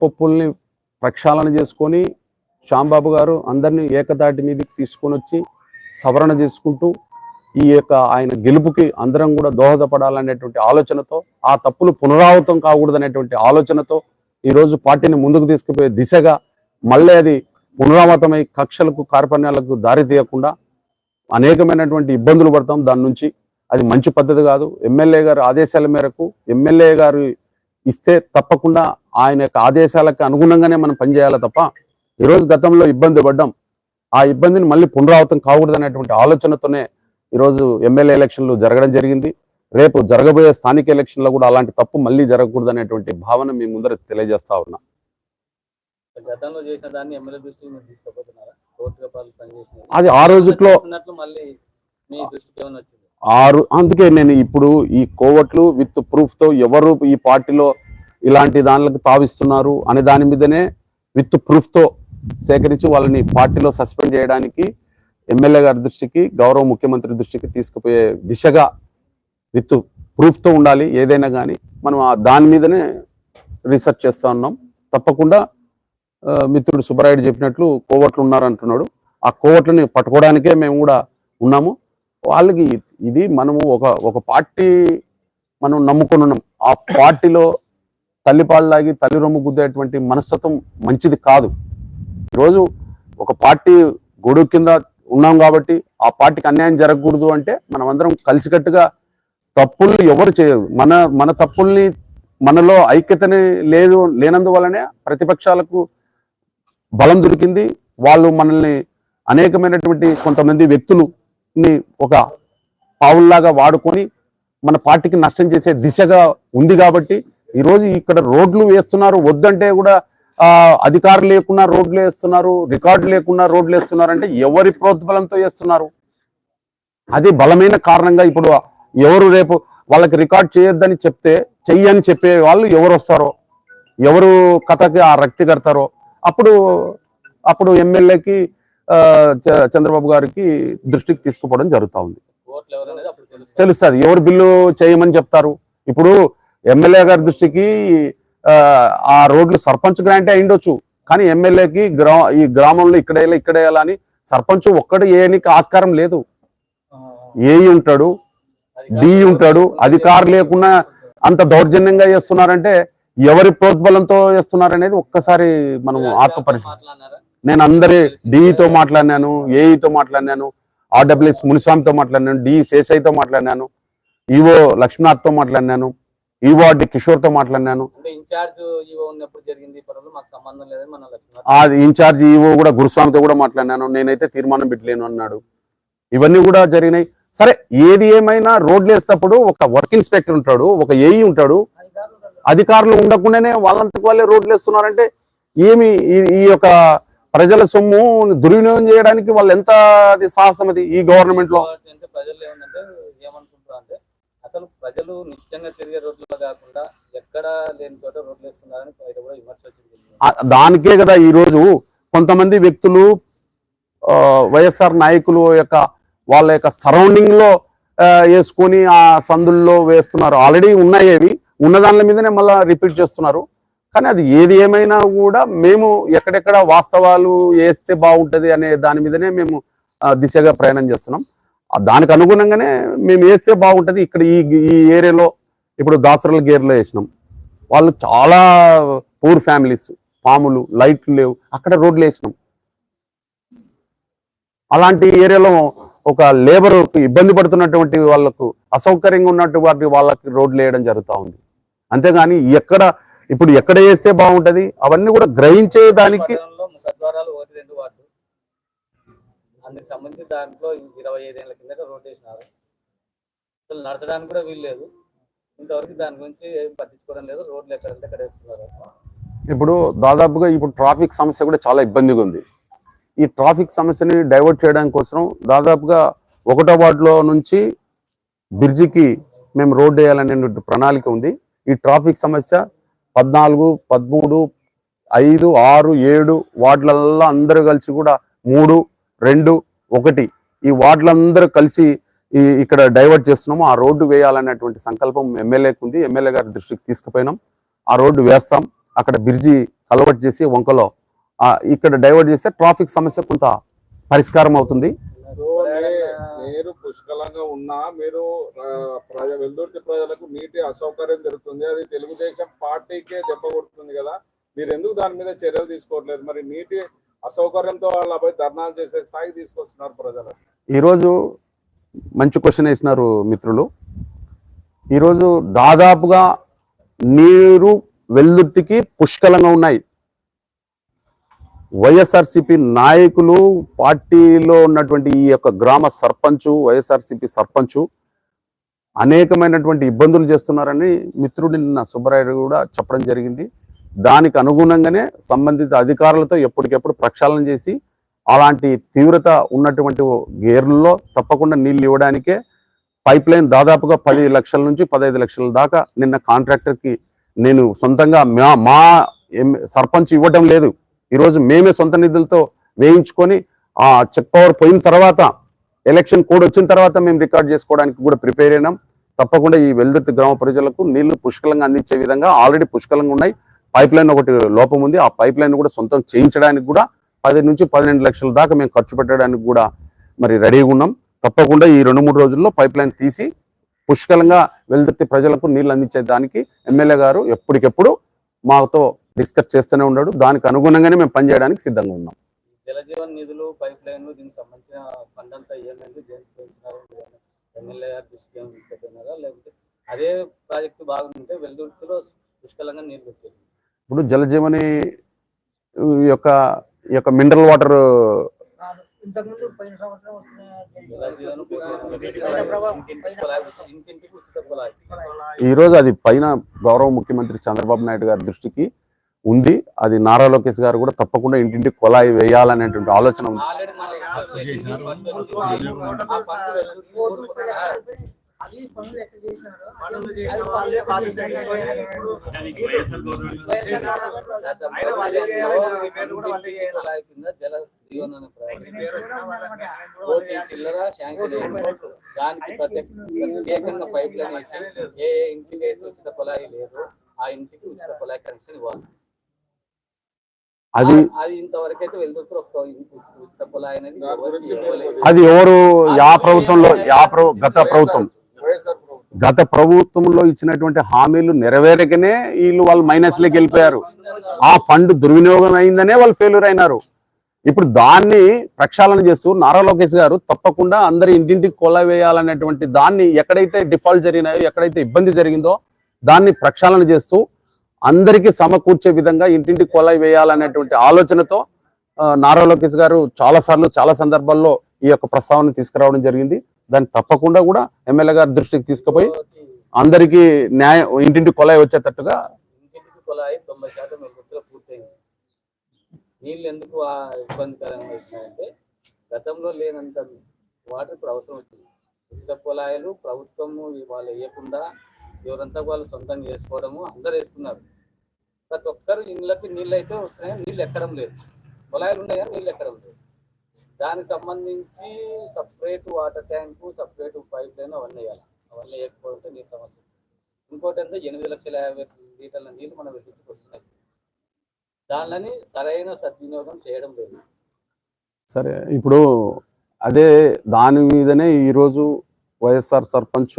పప్పుల్ని ప్రక్షాళన చేసుకొని శ్యాంబాబు గారు అందరినీ ఏకతాటి మీదకి తీసుకొని వచ్చి సవరణ చేసుకుంటూ ఈ యొక్క ఆయన గెలుపుకి అందరం కూడా దోహదపడాలనేటువంటి ఆలోచనతో ఆ తప్పులు పునరావృతం కాకూడదనేటువంటి ఆలోచనతో ఈరోజు పార్టీని ముందుకు తీసుకుపోయే దిశగా మళ్ళీ అది పునరావృతమై కక్షలకు కార్పణ్యాలకు దారి తీయకుండా అనేకమైనటువంటి ఇబ్బందులు పడతాం. దాని నుంచి అది మంచి పద్ధతి కాదు. ఎమ్మెల్యే గారు ఆదేశాల మేరకు ఎమ్మెల్యే గారు ఇస్తే తప్పకుండా ఆయన యొక్క ఆదేశాలకు అనుగుణంగానే మనం పనిచేయాలి తప్ప ఈరోజు గతంలో ఇబ్బంది పడ్డాం ఆ ఇబ్బందిని మళ్ళీ పునరావృతం కాకూడదనేటువంటి ఆలోచనతోనే ఈరోజు ఎమ్మెల్యే ఎలక్షన్లు జరగడం జరిగింది. రేపు జరగబోయే స్థానిక ఎలక్షన్లో కూడా అలాంటి తప్పు మళ్ళీ జరగకూడదనేటువంటి భావన మీ ముందర తెలియజేస్తా ఉన్నా. గతంలో చేసిన దాన్ని ఎమ్మెల్యే దృష్టికి మీరు అది ఆ రోజుట్లో ఆరు. అందుకే నేను ఇప్పుడు ఈ కోవట్లు విత్ ప్రూఫ్తో ఎవరు ఈ పార్టీలో ఇలాంటి దానిలకు తావిస్తున్నారు అనే దాని మీదనే విత్ ప్రూఫ్తో సేకరించి వాళ్ళని పార్టీలో సస్పెండ్ చేయడానికి ఎమ్మెల్యే గారి దృష్టికి గౌరవ ముఖ్యమంత్రి దృష్టికి తీసుకుపోయే దిశగా విత్ ప్రూఫ్తో ఉండాలి ఏదైనా కానీ మనం ఆ దాని మీదనే రీసెర్చ్ చేస్తూ ఉన్నాం. తప్పకుండా మిత్రుడు సుబ్బరాయుడు చెప్పినట్లు కోవట్లు ఉన్నారంటున్నాడు. ఆ కోవట్లని పట్టుకోవడానికే మేము కూడా ఉన్నాము. వాళ్ళకి ఇది మనము ఒక ఒక పార్టీ మనం నమ్ముకొని ఉన్నాం ఆ పార్టీలో తల్లిపాళ్ళలాగి తల్లి రొమ్ము గుద్దేటువంటి మనస్తత్వం మంచిది కాదు. ఈరోజు ఒక పార్టీ గొడుగు కింద ఉన్నాం కాబట్టి ఆ పార్టీకి అన్యాయం జరగకూడదు అంటే మనం అందరం కలిసికట్టుగా తప్పులు ఎవరు చేయరు. మన మన తప్పుల్ని మనలో ఐక్యతని లేదు లేనందువలనే ప్రతిపక్షాలకు బలం దొరికింది. వాళ్ళు మనల్ని అనేకమైనటువంటి కొంతమంది వ్యక్తులు వ్యక్తులని ఒక పావుల్లాగా వాడుకొని మన పార్టీకి నష్టం చేసే దిశగా ఉంది కాబట్టి ఈరోజు ఇక్కడ రోడ్లు వేస్తున్నారు. వద్దంటే కూడా అధికారులు లేకుండా రోడ్లు వేస్తున్నారు రికార్డు లేకుండా రోడ్లు వేస్తున్నారు అంటే ఎవరి ప్రోద్బలంతో వేస్తున్నారు? అది బలమైన కారణంగా ఇప్పుడు ఎవరు రేపు వాళ్ళకి రికార్డ్ చేయొద్దని చెప్తే చెయ్యని చెప్పే వాళ్ళు ఎవరు వస్తారో ఎవరు కథకి ఆ రక్తి కడతారో అప్పుడు అప్పుడు ఎమ్మెల్యేకి చంద్రబాబు గారికి దృష్టికి తీసుకుపోవడం జరుగుతూ ఉంది. తెలుస్తుంది. ఎవరు బిల్లు చేయమని చెప్తారు? ఇప్పుడు ఎమ్మెల్యే గారి దృష్టికి ఆ, రోడ్లు సర్పంచ్ గ్రాంటే అయిండొచ్చు కానీ ఎమ్మెల్యేకి గ్రా ఈ గ్రామంలో ఇక్కడ వేయాలి ఇక్కడ వేయాలని సర్పంచ్ ఒక్కడు ఏనికి ఆస్కారం లేదు. ఏఈ ఉంటాడు? డి ఉంటాడు? అధికారం లేకుండా అంత దౌర్జన్యంగా చేస్తున్నారంటే ఎవరి ప్రోద్బలంతో చేస్తున్నారనేది ఒక్కసారి మనం ఆత్మ నేను అందరి డిఈతో మాట్లాడినాను ఏఈతో మాట్లాడినాను ఆర్డబ్ల్యూఎస్ మునిస్వామితో మాట్లాడినాను డి శేషయ్యతో మాట్లాడినాను ఈవో లక్ష్మీనాథ్తో మాట్లాడినాను ఈవో డి కిషోర్తో మాట్లాడినాను. ఇన్ఛార్జ్ ఈవో కూడా గురుస్వామితో కూడా మాట్లాడినాను నేనైతే తీర్మానం పెట్టలేను అన్నాడు. ఇవన్నీ కూడా జరిగినాయి. సరే ఏది ఏమైనా రోడ్లు వేసేటప్పుడు ఒక వర్క్ ఇన్స్పెక్టర్ ఉంటాడు ఒక ఏఈ ఉంటాడు అధికారులు ఉండకుండానే వాళ్ళంతకు వాళ్ళే రోడ్లు వేస్తున్నారంటే ఏమి ఈ- ఈ యొక్క ప్రజల సొమ్ము దుర్వినియోగం చేయడానికి వాళ్ళు ఎంత అది సాహసం అది ఈ గవర్నమెంట్లో? అంటే ప్రజలు ఏమంటే ఏమనుకుంటారు అంటే అసలు ప్రజలు నిత్యంగా తిరిగే రోడ్లలో కాకుండా ఎక్కడ లేని చోట రోడ్లు వేస్తున్నారని బయట కూడా విమర్శ వచ్చింది దానికే కదా ఈ రోజు కొంతమంది వ్యక్తులు వైఎస్ఆర్ నాయకులు యొక్క వాళ్ళ యొక్క సరౌండింగ్లో వేసుకొని ఆ సందుల్లో వేస్తున్నారు. ఆల్రెడీ ఉన్నాయి అవి. ఉన్న దాని మీదనే మళ్ళీ రిపీట్ చేస్తున్నారు. కానీ అది ఏది ఏమైనా కూడా మేము ఎక్కడెక్కడ వాస్తవాలు వేస్తే బాగుంటుంది అనే దాని మీదనే మేము దిశగా ప్రయాణం చేస్తున్నాం. దానికి అనుగుణంగానే మేము వేస్తే బాగుంటుంది. ఇక్కడ ఈ ఈ ఏరియాలో ఇప్పుడు దాసరల గేర్లో వేసినాం. వాళ్ళు చాలా పూర్ ఫ్యామిలీస్ పాములు లైట్లు లేవు. అక్కడ రోడ్లు వేసినాం. అలాంటి ఏరియాలో ఒక లేబర్ ఇబ్బంది పడుతున్నటువంటి వాళ్ళకు అసౌకర్యంగా ఉన్నటువంటి వాళ్ళకి రోడ్లు వేయడం జరుగుతూ ఉంది. అంతేగాని ఎక్కడ ఇప్పుడు ఎక్కడ వేస్తే బాగుంటది? అవన్నీ కూడా గ్రహించే దానికి అందుకు సంబంధించి దాంట్లో ఇరవై ఐదేళ్ళ కిందట రోడ్ వేసినారు అసలు నడచడానికి కూడా ఇంతవరకు దాని గురించి పట్టించుకోవడం లేదు. రోడ్లు ఎక్కడంటే ఎక్కడ వేస్తున్నారు. ఇప్పుడు దాదాపుగా ఇప్పుడు ట్రాఫిక్ సమస్య కూడా చాలా ఇబ్బందిగా ఉంది. ఈ ట్రాఫిక్ సమస్యని డైవర్ట్ చేయడానికి కోసం దాదాపుగా ఒకటో వార్డులో నుంచి బ్రిడ్జికి మేము రోడ్ వేయాలనే ప్రణాళిక ఉంది. ఈ ట్రాఫిక్ సమస్య పద్నాలుగు పదమూడు ఐదు ఆరు ఏడు వార్డులల్లో అందరూ కలిసి కూడా మూడు రెండు ఒకటి ఈ వార్డులందరూ కలిసి ఈ ఇక్కడ డైవర్ట్ చేస్తున్నాము. ఆ రోడ్డు వేయాలనేటువంటి సంకల్పం ఎమ్మెల్యేకి ఉంది. ఎమ్మెల్యే గారి దృష్టికి తీసుకుపోయినాం. ఆ రోడ్డు వేస్తాం. అక్కడ బ్రిడ్జి అలవాటు చేసి వంకలో ఇక్కడ డైవర్ట్ చేస్తే ట్రాఫిక్ సమస్య కొంత పరిష్కారం అవుతుంది. నీరు పుష్కలంగా ఉన్నా మీరు ప్రజ వెల్దుర్తి ప్రజలకు నీటి అసౌకర్యం జరుగుతుంది. అది తెలుగుదేశం పార్టీకే దెబ్బ కొడుతుంది కదా. మీరు ఎందుకు దాని మీద చర్యలు తీసుకోవట్లేదు? మరి నీటి అసౌకర్యంతో వాళ్ళ పోయి ధర్నాలు చేసే స్థాయికి తీసుకొస్తున్నారు ప్రజలు. ఈరోజు మంచి క్వశ్చన్ వేసినారు మిత్రులు. ఈరోజు దాదాపుగా నీరు వెల్దుర్తికి పుష్కలంగా ఉన్నాయి. వైఎస్ఆర్సిపి నాయకులు పార్టీలో ఉన్నటువంటి ఈ యొక్క గ్రామ సర్పంచు వైఎస్ఆర్సిపి సర్పంచు అనేకమైనటువంటి ఇబ్బందులు చేస్తున్నారని మిత్రుడు నిన్న సుబ్బరాయుడు కూడా చెప్పడం జరిగింది. దానికి అనుగుణంగానే సంబంధిత అధికారులతో ఎప్పటికెప్పుడు ప్రక్షాళన చేసి అలాంటి తీవ్రత ఉన్నటువంటి గేర్లలో తప్పకుండా నీళ్ళు ఇవ్వడానికే పైప్ లైన్ దాదాపుగా పది లక్షల నుంచి పదహైదు లక్షల దాకా నిన్న కాంట్రాక్టర్కి నేను సొంతంగా మా మా ఎం- సర్పంచ్ ఇవ్వటం లేదు. ఈరోజు మేమే సొంత నిధులతో వేయించుకొని ఆ చెక్ పవర్ పోయిన తర్వాత ఎలక్షన్ కోడ్ వచ్చిన తర్వాత మేము రికార్డ్ చేసుకోవడానికి కూడా ప్రిపేర్ అయినాం. తప్పకుండా ఈ వెల్దుర్తి గ్రామ ప్రజలకు నీళ్ళు పుష్కలంగా అందించే విధంగా ఆల్రెడీ పుష్కలంగా ఉన్నాయి. పైప్ లైన్ ఒకటి లోపం ఉంది. ఆ పైప్ లైన్ కూడా సొంతం చేయించడానికి కూడా పది నుంచి పన్నెండు లక్షల దాకా మేము ఖర్చు పెట్టడానికి కూడా మరి రెడీగా ఉన్నాం. తప్పకుండా ఈ రెండు మూడు రోజుల్లో పైప్ లైన్ తీసి పుష్కలంగా వెల్దుర్తి ప్రజలకు నీళ్ళు అందించే దానికి ఎమ్మెల్యే గారు ఎప్పటికెప్పుడు మాతో డిస్కస్ చేస్తూనే ఉన్నాడు. దానికి అనుగుణంగానే మేము పనిచేయడానికి సిద్ధంగా ఉన్నాం. జలజీవన్ నిధులు పైప్ లైన్లు దీనికి సంబంధించిన ఫండ్ అంతా ఏమైంది ఎమ్మెల్యే గారు దృష్టికి ఏమైనా తీసుకెళ్ళినారా? లేకపోతే అదే ప్రాజెక్టు బాగుంటే వెల్దుర్తిలో పుష్కలంగా నీళ్ళు వచ్చేది ఇప్పుడు జలజీవని ఈ యొక్క ఈ యొక్క మినరల్ వాటర్ ఈ రోజు అది పైన గౌరవ ముఖ్యమంత్రి చంద్రబాబు నాయుడు గారి దృష్టికి ఉంది. అది నారా లోకేష్ గారు కూడా తప్పకుండా ఇంటింటికి కొలాయి వేయాలనేటువంటి ఆలోచన ఉంది. దానికి ప్రత్యేక ప్రత్యేకంగా పైప్ లైన్ వేసి ఏ ఏ ఇంటికి అయితే ఉచిత కుళాయి లేదు ఆ ఇంటికి ఉచిత కుళాయి కనెక్షన్ ఇవ్వాలి. అది అది ఎవరు యా ప్రభుత్వంలో యా ప్రభు గత ప్రభుత్వం. గత ప్రభుత్వంలో ఇచ్చినటువంటి హామీలు నెరవేరకనే వీళ్ళు వాళ్ళు మైనస్లోకి వెళ్ళిపోయారు. ఆ ఫండ్ దుర్వినియోగం అయిందనే వాళ్ళు ఫెయిల్యూర్ అయినారు. ఇప్పుడు దాన్ని ప్రక్షాళన చేస్తూ నారా లోకేష్ గారు తప్పకుండా అందరి ఇంటింటికి కొల వేయాలనేటువంటి దాన్ని ఎక్కడైతే డిఫాల్ట్ జరిగినాయో ఎక్కడైతే ఇబ్బంది జరిగిందో దాన్ని ప్రక్షాళన చేస్తూ అందరికీ సమకూర్చే విధంగా ఇంటింటి కొలాయి వేయాలనేటువంటి ఆలోచనతో నారా లోకేష్ గారు చాలా సార్లు చాలా సందర్భాల్లో ఈ యొక్క ప్రస్తావన తీసుకురావడం జరిగింది. దాన్ని తప్పకుండా కూడా ఎమ్మెల్యే గారి దృష్టికి తీసుకుపోయి అందరికీ న్యాయం ఇంటింటి కొలాయి వచ్చేటట్టుగా ఇంటింటికి తొంభై శాతం పూర్తయింది. నీళ్ళు ఎందుకు ఇబ్బందికరంగా వచ్చినాయంటే గతంలో లేనంత వాటర్ ఇప్పుడు అవసరం వచ్చింది. ఉచిత కుళాయిలు ప్రభుత్వము వాళ్ళు వేయకుండా ఎవరంతా వాళ్ళు సొంతంగా చేసుకోవడము అందరు వేసుకున్నారు. ప్రతి ఒక్కరు ఇళ్ళకి నీళ్ళు అయితే వస్తున్నాయి నీళ్ళు ఎక్కడం లేదు. కుళాయిలు ఉన్నాయా నీళ్ళు ఎక్కడం లేదు. దానికి సంబంధించి separate water tank separate pipeline అవన్నీ వేయాలి. అవన్నీ వేయకపోతే నీరు సమస్య. ఇంకోటి అంటే ఎనిమిది లక్షల యాభై లీటర్ల నీళ్ళు మనం వెళ్తుకు వస్తున్నాయి. దానిని సరైన సద్వినియోగం చేయడం లేదు. సరే ఇప్పుడు అదే దాని మీదనే ఈరోజు వైఎస్ఆర్ సర్పంచ్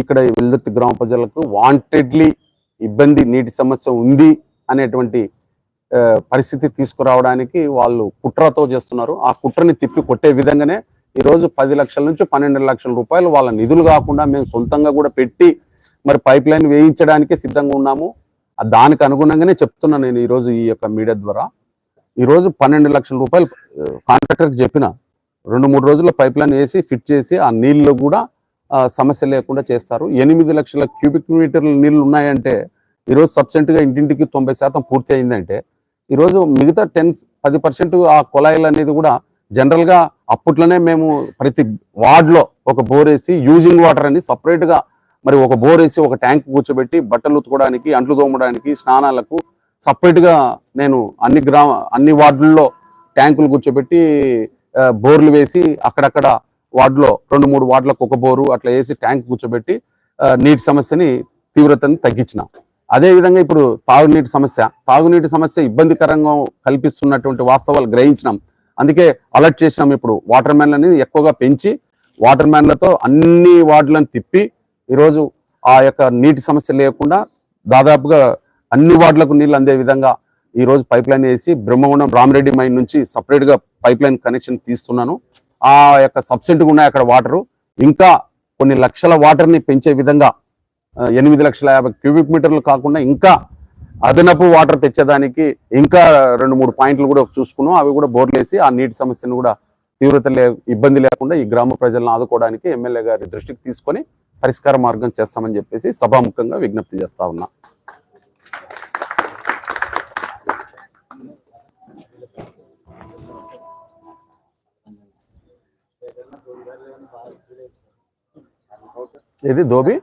ఇక్కడ ఈ వెల్దుర్తి గ్రామ ప్రజలకు వాంటెడ్లీ ఇబ్బంది నీటి సమస్య ఉంది అనేటువంటి పరిస్థితి తీసుకురావడానికి వాళ్ళు కుట్రతో చేస్తున్నారు. ఆ కుట్రని తిప్పి కొట్టే విధంగానే ఈరోజు పది లక్షల నుంచి పన్నెండు లక్షల రూపాయలు వాళ్ళ నిధులు కాకుండా మేము సొంతంగా కూడా పెట్టి మరి పైప్ లైన్ వేయించడానికి సిద్ధంగా ఉన్నాము. దానికి అనుగుణంగానే చెప్తున్నా నేను ఈరోజు ఈ యొక్క మీడియా ద్వారా. ఈరోజు పన్నెండు లక్షల రూపాయలు కాంట్రాక్టర్కి చెప్పిన రెండు మూడు రోజుల్లో పైప్ లైన్ వేసి ఫిట్ చేసి ఆ నీళ్ళు కూడా సమస్య లేకుండా చేస్తారు. ఎనిమిది లక్షల క్యూబిక్ మీటర్ల నీళ్ళు ఉన్నాయంటే ఈరోజు సబ్సెంట్గా ఇంటింటికి తొంభై శాతం పూర్తి అయిందంటే ఈరోజు మిగతా టెన్ పది పర్సెంట్ ఆ కుళాయిలు అనేది కూడా జనరల్గా అప్పట్లోనే మేము ప్రతి వార్డులో ఒక బోర్ వేసి యూజింగ్ వాటర్ అని సపరేట్గా మరి ఒక బోర్ వేసి ఒక ట్యాంక్ కూర్చోబెట్టి బట్టలు ఉతుకోవడానికి అంట్లు తోమడానికి స్నానాలకు సపరేట్గా నేను అన్ని గ్రామ అన్ని వార్డుల్లో ట్యాంకులు కూర్చోబెట్టి బోర్లు వేసి అక్కడక్కడ వార్డులో రెండు మూడు వార్డులకు ఒక బోరు అట్లా వేసి ట్యాంక్ కూర్చోబెట్టి నీటి సమస్యని తీవ్రతను తగ్గించినాం. అదే విధంగా ఇప్పుడు తాగునీటి సమస్య తాగునీటి సమస్య ఇబ్బందికరంగా కల్పిస్తున్నటువంటి వాస్తవాలు గ్రహించినాం. అందుకే అలర్ట్ చేసినాం ఇప్పుడు వాటర్ మ్యాన్లని ఎక్కువగా పెంచి వాటర్ మ్యాన్లతో అన్ని వార్డులను తిప్పి ఈరోజు ఆ యొక్క నీటి సమస్య లేకుండా దాదాపుగా అన్ని వార్డులకు నీళ్ళు అందే విధంగా ఈరోజు పైప్ లైన్ వేసి బ్రహ్మగుండం రామరెడ్డి మైన్ నుంచి సపరేట్గా పైప్ లైన్ కనెక్షన్ తీస్తున్నాను. ఆ యొక్క సబ్సిడీ ఉన్నాయి అక్కడ వాటరు. ఇంకా కొన్ని లక్షల వాటర్ని పెంచే విధంగా ఎనిమిది లక్షల యాభై క్యూబిక్ మీటర్లు కాకుండా ఇంకా అదనపు వాటర్ తెచ్చేదానికి ఇంకా రెండు మూడు పాయింట్లు కూడా చూసుకున్నాం. అవి కూడా బోర్లేసి ఆ నీటి సమస్యను కూడా తీవ్రత లే ఇబ్బంది లేకుండా ఈ గ్రామ ప్రజలను ఆదుకోవడానికి ఎమ్మెల్యే గారి దృష్టికి తీసుకొని పరిష్కార మార్గం చేస్తామని చెప్పేసి సభాముఖంగా విజ్ఞప్తి చేస్తా ఉన్నా. ఇది దోబి